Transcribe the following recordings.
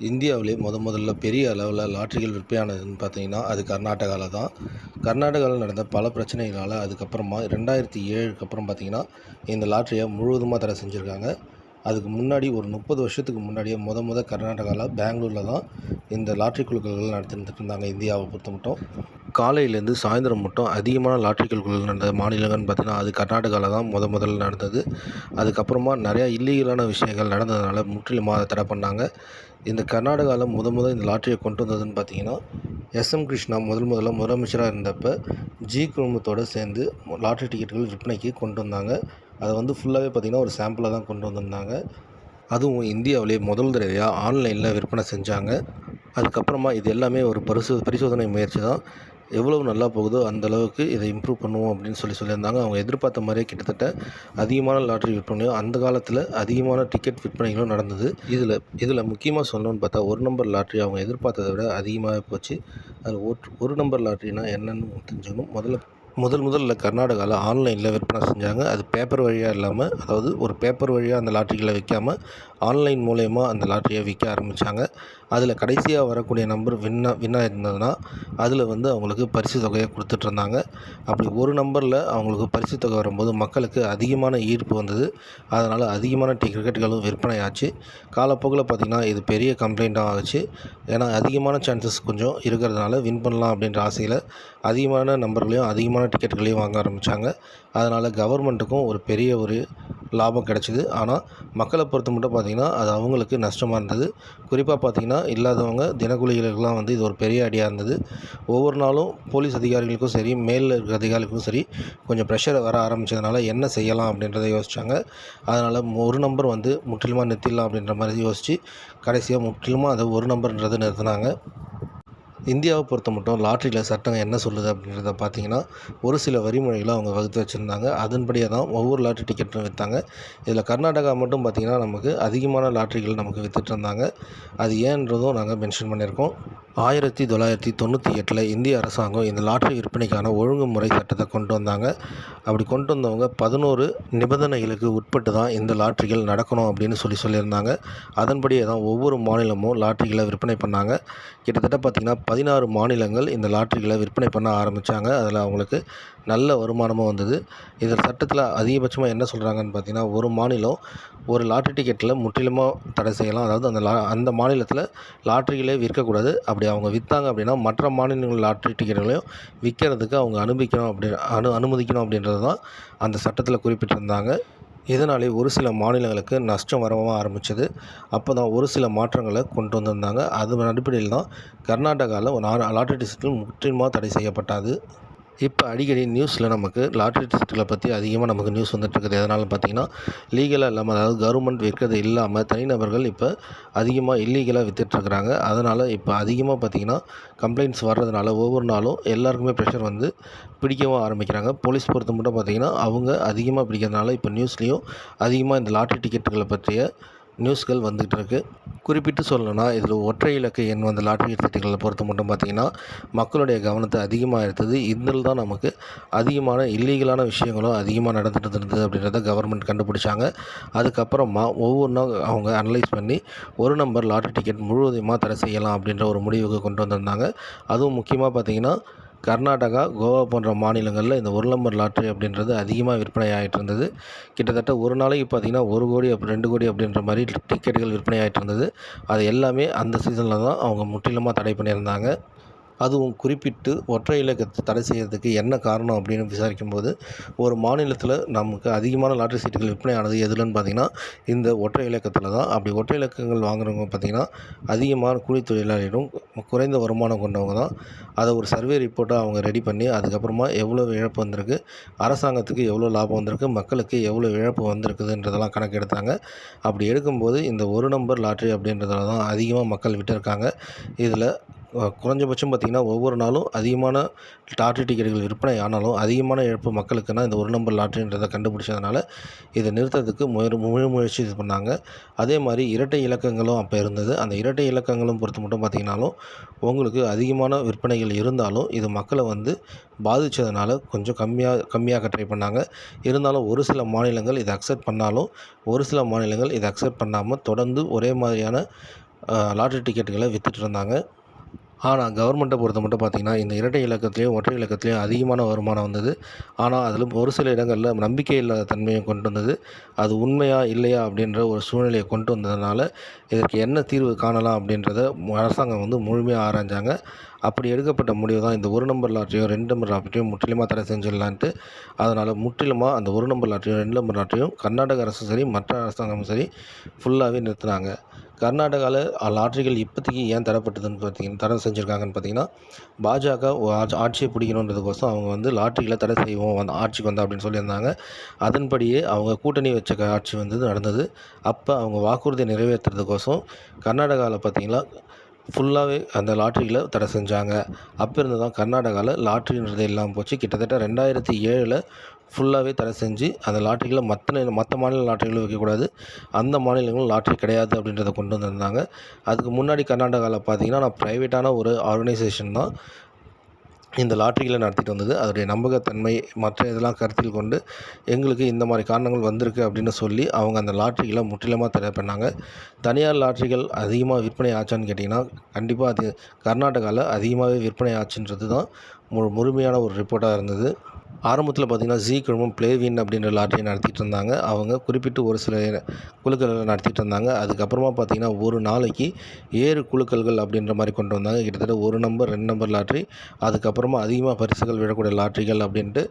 இந்தியாவிலே முத முதல்ல பெரிய அளவில் லாட்ரிகள் விற்பனையானதுன்னு பார்த்தீங்கன்னா அது கர்நாடகாவில் தான். கர்நாடகாவில் நடந்த பல பிரச்சனைகளால் அதுக்கப்புறமா ரெண்டாயிரத்தி ஏழுக்கு அப்புறம் பார்த்தீங்கன்னா இந்த லாட்ரியை முழுவதுமாக தடை செஞ்சுருக்காங்க. அதுக்கு முன்னாடி ஒரு முப்பது வருஷத்துக்கு முன்னாடியே முத முத கர்நாடகாவில் பெங்களூரில் தான் இந்த லாட்ரி குழுக்கள்கள் நடத்திட்டு இருந்தாங்க இந்தியாவை பொறுத்த மட்டும் காலையிலேருந்து சாயந்தரம் மட்டும் அதிகமான லாட்ரி குழுக்கள் நடந்த மாநிலங்கள்னு பார்த்தீங்கன்னா அது கர்நாடகாவில் தான் முத முதல்ல நடந்தது. அதுக்கப்புறமா நிறையா இல்லீகலான விஷயங்கள் நடந்ததுனால முற்றிலுமாக அதை தடை பண்ணாங்க. இந்த கர்நாடகாவில் முத முத இந்த லாட்ரியை கொண்டு வந்ததுன்னு பார்த்தீங்கன்னா எஸ்எம் கிருஷ்ணா முதல் முதல்ல முதலமைச்சராக இருந்தப்போ ஜி. குழுமத்தோடு சேர்ந்து லாட்ரி டிக்கெட்டுகள் விற்பனைக்கு கொண்டு வந்தாங்க. அதை வந்து ஃபுல்லாகவே பார்த்திங்கன்னா ஒரு சாம்பிளாக தான் கொண்டு வந்திருந்தாங்க. அதுவும் இந்தியாவிலே முதல் தடவையாக ஆன்லைனில் விற்பனை செஞ்சாங்க. அதுக்கப்புறமா இது எல்லாமே ஒரு பரிசோ பரிசோதனை முயற்சி தான். எவ்வளவு நல்லா போகுதோ அந்த அளவுக்கு இதை இம்ப்ரூவ் பண்ணுவோம் அப்படின்னு சொல்லி சொல்லியிருந்தாங்க. அவங்க எதிர்பார்த்த மாதிரியே கிட்டத்தட்ட அதிகமான லாட்ரி விற்பனையோ அந்த காலத்தில் அதிகமான டிக்கெட் விற்பனைகளும் நடந்தது. இதில் இதில் முக்கியமாக சொல்லணும்னு பார்த்தா ஒரு நம்பர் லாட்ரி அவங்க எதிர்பார்த்ததை விட அதிகமாக போச்சு. அதில் ஒரு ஒரு நம்பர் லாட்ரினா என்னென்னு தெரிஞ்சுக்கணும். முதல்ல முதல் முதல்ல கர்நாடகாவில் ஆன்லைனில் விற்பனை செஞ்சாங்க. அது பேப்பர் வழியாக இல்லாமல் அதாவது ஒரு பேப்பர் வழியாக அந்த லாட்ரிகளை விற்காமல் ஆன்லைன் மூலயமா அந்த லாட்ரியை விற்க ஆரம்பித்தாங்க அதில் கடைசியாக வரக்கூடிய நம்பர் வின்னா வின்னாக இருந்ததுன்னா அதில் வந்து அவங்களுக்கு பரிசு தொகையை கொடுத்துட்ருந்தாங்க அப்படி ஒரு நம்பரில் அவங்களுக்கு பரிசு தொகை வரும்போது மக்களுக்கு அதிகமான ஈர்ப்பு வந்தது. அதனால் அதிகமான டிக்கெட்டுகளும் விற்பனை ஆச்சு. காலப்போக்கில் பார்த்திங்கன்னா இது பெரிய கம்ப்ளைண்ட்டாக ஆச்சு. ஏன்னா அதிகமான சான்சஸ் கொஞ்சம் இருக்கிறதுனால வின் பண்ணலாம் அப்படின்ற ஆசையில் அதிகமான நம்பர்களையும் அதிகமான டிக்கெட்டுகளையும் வாங்க ஆரம்பித்தாங்க அதனால் கவர்மெண்ட்டுக்கும் ஒரு பெரிய ஒரு லாபம் கிடச்சிது. ஆனால் மக்களை பொறுத்த மட்டும் பார்த்திங்கன்னா அது அவங்களுக்கு நஷ்டமாக இருந்தது. குறிப்பாக பார்த்திங்கன்னா இல்லாதவங்க தினக்கூலிகளுக்கெல்லாம் வந்து இது ஒரு பெரிய அடியாக இருந்தது. ஒவ்வொரு நாளும் போலீஸ் அதிகாரிகளுக்கும் சரி மேலில் இருக்கிற அதிகாரிகளுக்கும் சரி கொஞ்சம் ப்ரெஷர் வர ஆரம்பித்ததுனால என்ன செய்யலாம் அப்படின்றத யோசித்தாங்க அதனால் ஒரு நம்பர் வந்து முற்றிலுமாக நிறுத்திடலாம் அப்படின்ற மாதிரி யோசித்து கடைசியாக முற்றிலுமாக அதை ஒரு நம்பர்ன்றதை நிறுத்தினாங்க. இந்தியாவை பொறுத்த மட்டும் லாட்ரியில் சட்டங்கள் என்ன சொல்லுது அப்படின்றத பார்த்தீங்கன்னா ஒரு சில வரிமுறைகளை அவங்க வகுத்து வச்சுருந்தாங்க. அதன்படியே தான் ஒவ்வொரு லாட்ரி டிக்கெட்டும் விற்றாங்க இதில் கர்நாடகா மட்டும் பார்த்திங்கன்னா நமக்கு அதிகமான லாட்ரிகள் நமக்கு விற்றுட்டு இருந்தாங்க. அது ஏன்றதும் நாங்கள் மென்ஷன் பண்ணியிருக்கோம். ஆயிரத்தி தொள்ளாயிரத்தி தொண்ணூற்றி எட்டில் இந்திய அரசாங்கம் இந்த லாட்ரி விற்பனைக்கான ஒழுங்குமுறை சட்டத்தை கொண்டு வந்தாங்க. அப்படி கொண்டு வந்தவங்க பதினோரு நிபந்தனைகளுக்கு உட்பட்டு தான் இந்த லாட்ரிகள் நடக்கணும் அப்படின்னு சொல்லி சொல்லியிருந்தாங்க. அதன்படியே தான் ஒவ்வொரு மாநிலமும் லாட்ரிகளை விற்பனை பண்ணாங்க. கிட்டத்தட்ட பார்த்திங்கன்னா பதினாறு மாநிலங்கள் இந்த லாட்ரிகளை விற்பனை பண்ண ஆரம்பித்தாங்க அதில் அவங்களுக்கு நல்ல வருமானமும் வந்தது. இதில் சட்டத்தில் அதிகபட்சமாக என்ன சொல்கிறாங்கன்னு பார்த்தீங்கன்னா ஒரு மாநிலம் ஒரு லாட்ரி டிக்கெட்டில் முற்றிலுமாக தடை செய்யலாம். அதாவது அந்த லா அந்த மாநிலத்தில் லாட்ரிகளே விற்கக்கூடாது. அப்படி அவங்க விற்றாங்க அப்படின்னா மற்ற மாநிலங்கள் லாட்ரி டிக்கெட்டுகளையும் விற்கிறதுக்கு அவங்க அனுமதிக்கணும் அப்படி அனு அனுமதிக்கணும் அப்படின்றது தான் அந்த சட்டத்தில் குறிப்பிட்டிருந்தாங்க. இதனாலே ஒரு சில மாநிலங்களுக்கு நஷ்டம் வரவும் ஆரம்பித்தது அப்போ தான் ஒரு சில மாற்றங்களை கொண்டு வந்திருந்தாங்க. அது அடிப்படையில் தான் கர்நாடகாவில் ஒரு லாட்ரி டிக்கெட்டுகள் முற்றிலுமாக தடை செய்யப்பட்டது. இப்போ அடிக்கடி நியூஸில் நமக்கு லாட்ரி டிக்கெட்டுகளை பற்றி அதிகமாக நமக்கு நியூஸ் வந்துட்டுருக்குது. எதனால் பார்த்தீங்கன்னா லீகலாக இல்லாமல் அதாவது கவர்மெண்ட் விற்கிறது இல்லாமல் தனிநபர்கள் இப்போ அதிகமாக இல்லீகலாக விற்றுட்ருக்குறாங்க அதனால் இப்போ அதிகமாக பார்த்திங்கன்னா கம்ப்ளைண்ட்ஸ் வர்றதுனால ஒவ்வொரு நாளும் எல்லாருக்குமே ப்ரெஷர் வந்து பிடிக்கவும் ஆரம்பிக்கிறாங்க. போலீஸ் பொறுத்த மட்டும் பார்த்திங்கன்னா அவங்க அதிகமாக பிடிக்கிறதுனால இப்போ நியூஸ்லேயும் அதிகமாக இந்த லாட்ரி டிக்கெட்டுகளை பற்றிய நியூஸ்கள் வந்துகிட்டு இருக்குது குறிப்பிட்டு சொல்லணும்னா இதில் ஒற்றை இலக்க எண் வந்த லாட்ரி திட்டங்களை பொறுத்த மட்டும் பார்த்திங்கன்னா மக்களுடைய கவனத்தை அதிகமாக எடுத்தது இதில் தான் நமக்கு அதிகமான இல்லீகலான விஷயங்களும் அதிகமாக நடந்துட்டு இருந்தது அப்படின்றத கவர்மெண்ட் கண்டுபிடிச்சாங்க. அதுக்கப்புறமா ஒவ்வொன்றா அவங்க அனலைஸ் பண்ணி ஒரு நம்பர் லாட்ரி டிக்கெட் முழுவதுமாக தடை செய்யலாம் அப்படின்ற ஒரு முடிவுக்கு கொண்டு வந்திருந்தாங்க. அதுவும் முக்கியமாக பார்த்திங்கன்னா கர்நாடகா கோவா போன்ற மாநிலங்களில் இந்த ஒரு நம்பர் லாட்ரி அப்படின்றது அதிகமாக விற்பனை ஆகிட்டு இருந்தது. கிட்டத்தட்ட ஒரு நாளைக்கு பார்த்திங்கன்னா ஒரு கோடி அப்படி ரெண்டு கோடி அப்படின்ற மாதிரி டிக்கெட்டுகள் விற்பனை ஆகிட்டு இருந்தது. அது எல்லாமே அந்த சீசனில் தான் அவங்க முற்றிலுமாக தடை பண்ணியிருந்தாங்க. அதுவும் குறிப்பிட்டு ஒற்றை இலக்கத்தை தடை செய்கிறதுக்கு என்ன காரணம் அப்படின்னு விசாரிக்கும்போது ஒரு மாநிலத்தில் நமக்கு அதிகமான லாட்ரி சீட்டுகள் விற்பனையானது எதுலன்னு பார்த்தீங்கன்னா இந்த ஒற்றை இலக்கத்தில் தான். அப்படி ஒற்றை இலக்கங்கள் வாங்குறவங்க பார்த்திங்கன்னா அதிகமான கூலி தொழிலாளிகளும் குறைந்த வருமானம் கொண்டவங்க தான். அதை ஒரு சர்வே ரிப்போர்ட்டாக அவங்க ரெடி பண்ணி அதுக்கப்புறமா எவ்வளோ இழப்பு வந்திருக்கு அரசாங்கத்துக்கு எவ்வளோ லாபம் வந்திருக்கு மக்களுக்கு எவ்வளோ இழப்பு வந்திருக்குதுன்றதெல்லாம் கணக்கு எடுத்தாங்க அப்படி எடுக்கும்போது இந்த ஒரு நம்பர் லாட்ரி அப்படின்றதுல தான் அதிகமாக மக்கள் விட்டுருக்காங்க. இதில் குறைஞ்சபட்சம் பார்த்திங்கன்னா ஒவ்வொரு நாளும் அதிகமான லாட்ரி டிக்கெட்டுகள் விற்பனை ஆனாலும் அதிகமான இழப்பு மக்களுக்குன்னா இந்த ஒரு நம்பர் லாட்ரின்றதை கண்டுபிடிச்சதுனால இதை நிறுத்துறதுக்கு முயற் முழு முயற்சி இது பண்ணாங்க. அதே மாதிரி இரட்டை இலக்கங்களும் அப்போ இருந்தது. அந்த இரட்டை இலக்கங்களும் பொறுத்து மட்டும் பார்த்திங்கனாலும் உங்களுக்கு அதிகமான விற்பனைகள் இருந்தாலும் இது மக்களை வந்து பாதித்ததுனால கொஞ்சம் கம்மியாக கம்மியாக ட்ரை பண்ணாங்க. இருந்தாலும் ஒரு சில மாநிலங்கள் இதை அக்செப்ட் பண்ணாலும் ஒரு சில மாநிலங்கள் இதை அக்செப்ட் பண்ணாமல் தொடர்ந்து ஒரே மாதிரியான லாட்ரி டிக்கெட்டுகளை விற்றுட்டு இருந்தாங்க. ஆனால் கவர்மெண்ட்டை பொறுத்த மட்டும் பார்த்திங்கன்னா இந்த இரட்டை இலக்கத்துலேயும் ஒற்றை இலக்கத்துலேயும் அதிகமான வருமானம் வந்தது. ஆனால் அதில் ஒரு சில இடங்களில் நம்பிக்கை இல்லாத தன்மையை கொண்டு வந்தது. அது உண்மையா இல்லையா அப்படின்ற ஒரு சூழ்நிலையை கொண்டு வந்ததுனால இதற்கு என்ன தீர்வு காணலாம் அப்படின்றத அரசாங்கம் வந்து முழுமையாக ஆராய்ஞ்சாங்க. அப்படி எடுக்கப்பட்ட முடிவு தான் இந்த ஒரு நம்பர் லாட்டரியும் ரெண்டு நம்பர் லாட்டரியும் முற்றிலுமாக தடை செஞ்சிடலான்ட்டு அதனால் முற்றிலுமாக அந்த ஒரு நம்பர் லாட்டரியும் ரெண்டு நம்பர் லாட்டரியும் கர்நாடக அரசும் சரி மற்ற அரசாங்கமும் சரி ஃபுல்லாகவே நிறுத்தினாங்க. கர்நாடகாவில் லாட்ரிகள் இப்போதைக்கு ஏன் தடைப்பட்டதுன்னு பார்த்தீங்கன்னா தடை செஞ்சுருக்காங்கன்னு பார்த்தீங்கன்னா பாஜக ஆட்சி ஆட்சியை பிடிக்கணுன்றதுக்கோசம் அவங்க வந்து லாட்ரிகளை தடை செய்வோம் அந்த ஆட்சிக்கு வந்தால் அப்படின்னு சொல்லியிருந்தாங்க. அதன்படியே அவங்க கூட்டணி வச்ச ஆட்சி வந்து நடந்தது. அப்போ அவங்க வாக்குறுதியை நிறைவேற்றுறதுக்கோசம் கர்நாடகாவில் பார்த்தீங்கன்னா ஃபுல்லாகவே அந்த லாட்ரியில் தடை செஞ்சாங்க. அப்போ இருந்து தான் கர்நாடகாவில் லாட்ரின்றது இல்லாமல் போச்சு. கிட்டத்தட்ட ரெண்டாயிரத்தி ஏழில் ஃபுல்லாகவே தடை செஞ்சு அந்த லாட்ரிகளை மற்ற மற்ற மாநில லாட்ரிகளும் வைக்கக்கூடாது அந்த மாநிலங்களும் லாட்ரி கிடையாது அப்படின்றத கொண்டு வந்திருந்தாங்க. அதுக்கு முன்னாடி கர்நாடகாவில் பார்த்தீங்கன்னா நான் ப்ரைவேட்டான ஒரு ஆர்கனைசேஷன் தான். இந்த லாட்ரிகளை நடத்திட்டு வந்தது. அதோடைய நம்பகத்தன்மை மற்ற இதெல்லாம் கருத்தில் கொண்டு எங்களுக்கு இந்த மாதிரி காரணங்கள் வந்திருக்கு அப்படின்னு சொல்லி அவங்க அந்த லாட்ரிகளை முற்றிலுமாக தடை பண்ணாங்க. தனியார் லாட்ரிகள் அதிகமாக விற்பனை ஆச்சான்னு கேட்டிங்கன்னா கண்டிப்பாக அது கர்நாடகாவில் அதிகமாகவே விற்பனை ஆச்சுன்றது தான் மு முழுமையான ஒரு ரிப்போர்ட்டாக இருந்தது. ஆரம்பத்தில் பார்த்திங்கன்னா ஜி குழுமம் பிளேவின் அப்படின்ற லாட்ரியை நடத்திட்டு இருந்தாங்க. அவங்க குறிப்பிட்டு ஒரு சில குழுக்களை நடத்திட்டு இருந்தாங்க. அதுக்கப்புறமா பார்த்திங்கன்னா ஒரு நாளைக்கு ஏழு குழுக்கள்கள் அப்படின்ற மாதிரி கொண்டு வந்தாங்க. கிட்டத்தட்ட ஒரு நம்பர் ரெண்டு நம்பர் லாட்ரி அதுக்கப்புறமா அதிகமாக பரிசுகள் விழக்கூடிய லாட்ரிகள் அப்படின்ட்டு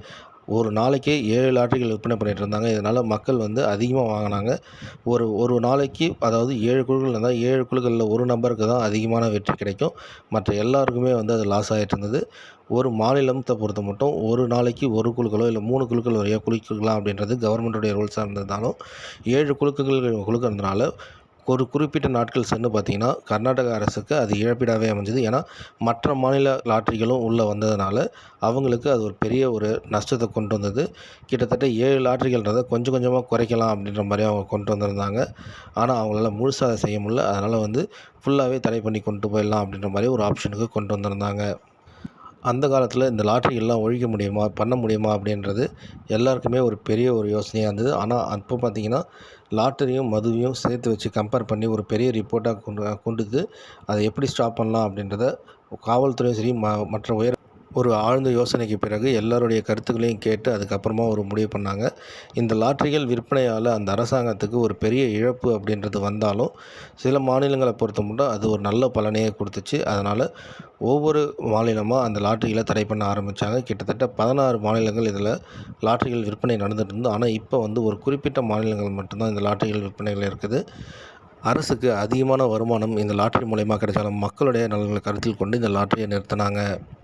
ஒரு நாளைக்கே ஏழு லாட்ரிகள் விற்பனை பண்ணிகிட்டு இருந்தாங்க. இதனால் மக்கள் வந்து அதிகமாக வாங்கினாங்க. ஒரு ஒரு நாளைக்கு அதாவது ஏழு குழுக்கள் இருந்தால் ஏழு குழுக்களில் ஒரு நம்பருக்கு தான் அதிகமான வெற்றி கிடைக்கும். மற்ற எல்லாருக்குமே வந்து அது லாஸ் ஆகிட்டு இருந்தது. ஒரு மாநிலத்தை பொறுத்த மட்டும் ஒரு நாளைக்கு ஒரு குழுக்களோ இல்லை மூணு குழுக்கள் வரையோ குளிக்கலாம் அப்படின்றது கவர்மெண்ட்டுடைய ரூல்ஸாக இருந்ததுனாலும் ஏழு குழுக்கள் குழுக்கிறதுனால ஒரு குறிப்பிட்ட நாட்கள் சென்று பார்த்திங்கன்னா கர்நாடக அரசுக்கு அது இழப்பீடாகவே அமைஞ்சது. ஏன்னா மற்ற மாநில லாட்ரிகளும் உள்ளே வந்ததுனால அவங்களுக்கு அது ஒரு பெரிய ஒரு நஷ்டத்தை கொண்டு வந்தது. கிட்டத்தட்ட ஏழு லாட்ரிகள்ன்றதை கொஞ்சம் கொஞ்சமாக குறைக்கலாம் அப்படின்ற மாதிரி அவங்க கொண்டு வந்திருந்தாங்க. ஆனால் அவங்களால முழுசாக அதை செய்ய முடியல. அதனால் வந்து ஃபுல்லாகவே தடை பண்ணி கொண்டு போயிடலாம் அப்படின்ற மாதிரி ஒரு ஆப்ஷனுக்கு கொண்டு வந்திருந்தாங்க. அந்த காலத்தில் இந்த லாட்ரிகள்லாம் ஒழிக்க முடியுமா பண்ண முடியுமா அப்படின்றது எல்லாருக்குமே ஒரு பெரிய ஒரு யோசனையாக இருந்தது. ஆனால் அப்போ பார்த்திங்கன்னா லாட்டரியும் மதுவையும் சேர்த்து வச்சு கம்பேர் பண்ணி ஒரு பெரிய ரிப்போர்ட்டாக கொண்டு கொண்டுது. அதை எப்படி ஸ்டாப் பண்ணலாம் அப்படின்றத காவல்துறையும் சரி ம மற்ற உயர் ஒரு ஆழ்ந்த யோசனைக்கு பிறகு எல்லாருடைய கருத்துக்களையும் கேட்டு அதுக்கப்புறமா ஒரு முடிவு பண்ணாங்க. இந்த லாட்ரிகள் விற்பனையால் அந்த அரசாங்கத்துக்கு ஒரு பெரிய இழப்பு அப்படின்றது வந்தாலும் சில மாநிலங்களை பொறுத்த மட்டும் அது ஒரு நல்ல பலனையே கொடுத்துச்சு. அதனால் ஒவ்வொரு மாநிலமாக அந்த லாட்ரிகளை தடை பண்ண ஆரம்பித்தாங்க கிட்டத்தட்ட பதினாறு மாநிலங்கள் இதில் லாட்ரிகள் விற்பனை நடந்துட்டு இருந்தது. ஆனால் இப்போ வந்து ஒரு குறிப்பிட்ட மாநிலங்கள் மட்டும்தான் இந்த லாட்டரிகள் விற்பனைகள் இருக்குது. அரசுக்கு அதிகமான வருமானம் இந்த லாட்ரி மூலயமா கிடைச்சாலும் மக்களுடைய நலன்களை கருத்தில் கொண்டு இந்த லாட்டரியை நிறுத்தினாங்க.